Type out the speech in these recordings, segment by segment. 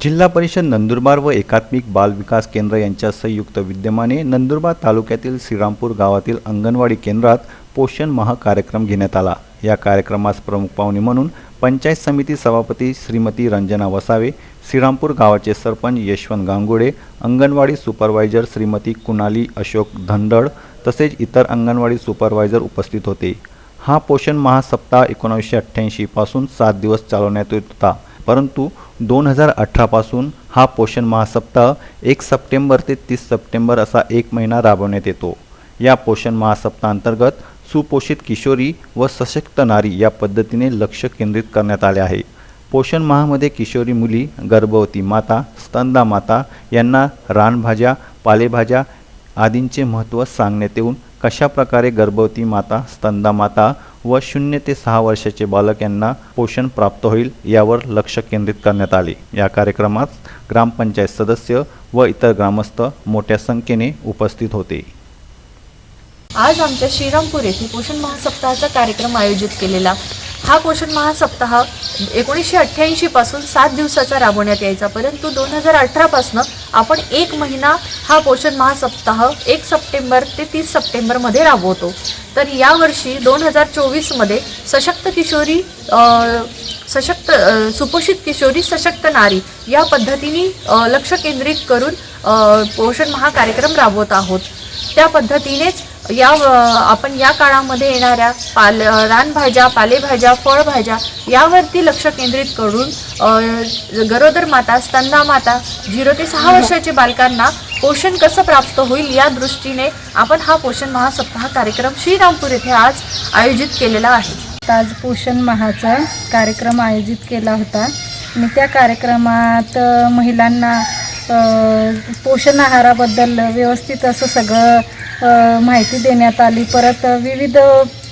जिल्हा परिषद नंदुरबार व एकात्मिक बाल विकास केंद्र यांच्या संयुक्त विद्यमाने नंदुरबार तालुक्यातील श्रीरामपूर गावातील अंगणवाडी केंद्रात पोषण महाकार्यक्रम घेण्यात आला. या कार्यक्रमास प्रमुख पाहुणे म्हणून पंचायत समिती सभापती श्रीमती रंजना वसावे श्रीरामपूर गावाचे सरपंच यशवंत गांगुडे अंगणवाडी सुपरवायझर श्रीमती कुणाली अशोक धंडळ तसेच इतर अंगणवाडी सुपरवायझर उपस्थित होते. हा पोषण महासप्ताह एकोणावीसशे अठ्ठ्याऐंशीपासून सात दिवस चालवण्यात येत होता. परंतु दोन हजार अठरापासून हा पोषण महासप्ताह एक सप्टेंबर ते तीस सप्टेंबर असा एक महिना राबवण्यात येतो. या पोषण महासप्ताहांतर्गत सुपोषित किशोरी व सशक्त नारी या पद्धतीने लक्ष केंद्रित करण्यात आले आहे. पोषण माहामध्ये किशोरी मुली गर्भवती माता स्तंदा माता यांना रानभाज्या पालेभाज्या आदींचे महत्त्व सांगण्यात येऊन कशाप्रकारे गर्भवती माता स्तंदा माता व शून्य ते सहा वर्षाचे बालक यांना पोषण प्राप्त होईल यावर लक्ष केंद्रित करण्यात आले. या कार्यक्रमात ग्रामपंचायत सदस्य व इतर ग्रामस्थ मोठ्या संख्येने उपस्थित होते. आज आमच्या श्रीरामपूर येथे पोषण महासप्ताहाचा कार्यक्रम आयोजित केलेला. हा पोषण महासप्ताह एकोणीसशे अठ्ठ्याऐंशीपासून सात दिवसाचा राबवण्यात यायचा. परंतु दोन हजार अठरापासनं आपण एक महिना हा पोषण महासप्ताह एक सप्टेंबर ते तीस सप्टेंबरमध्ये राबवतो. तर यावर्षी दोन हजार चोवीसमध्ये सशक्त किशोरी सशक्त सुपोषित किशोरी सशक्त नारी या पद्धतीने लक्ष केंद्रित करून पोषण महाकार्यक्रम राबवत आहोत. त्या पद्धतीनेच या आपण या काळामध्ये येणाऱ्या पाल रानभाज्या पालेभाज्या फळभाज्या यावरती लक्ष केंद्रित करून गरोदर माता स्तंदा माता झिरो ते सहा वर्षाच्या बालकांना पोषण कसं प्राप्त होईल या दृष्टीने आपण हा पोषण महासप्ताह कार्यक्रम श्रीरामपूर येथे आज आयोजित केलेला आहे. आज पोषण महाचा कार्यक्रम आयोजित केला होता. आणि त्या कार्यक्रमात महिलांना पोषण आहाराबद्दल व्यवस्थित असं सगळं माहिती देण्यात आली. परत विविध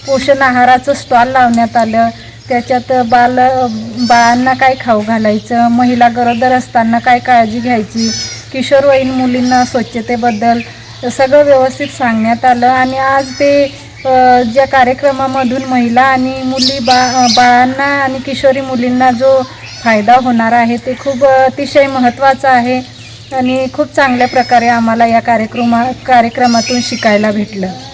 पोषण आहाराचं स्टॉल लावण्यात आलं. त्याच्यात बाल बाळांना काय खाऊ घालायचं महिला गरोदर असताना काय काळजी घ्यायची किशोरवयीन मुलींना स्वच्छतेबद्दल सगळं व्यवस्थित सांगण्यात आलं. आणि आज ते ज्या कार्यक्रमामधून महिला आणि मुली बा बाळांना आणि किशोरी मुलींना जो फायदा होणार आहे ते खूप अतिशय महत्त्वाचं आहे. आणि खूप चांगल्या प्रकारे आम्हाला या कार्यक्रमा कार्यक्रमातून शिकायला भेटलं.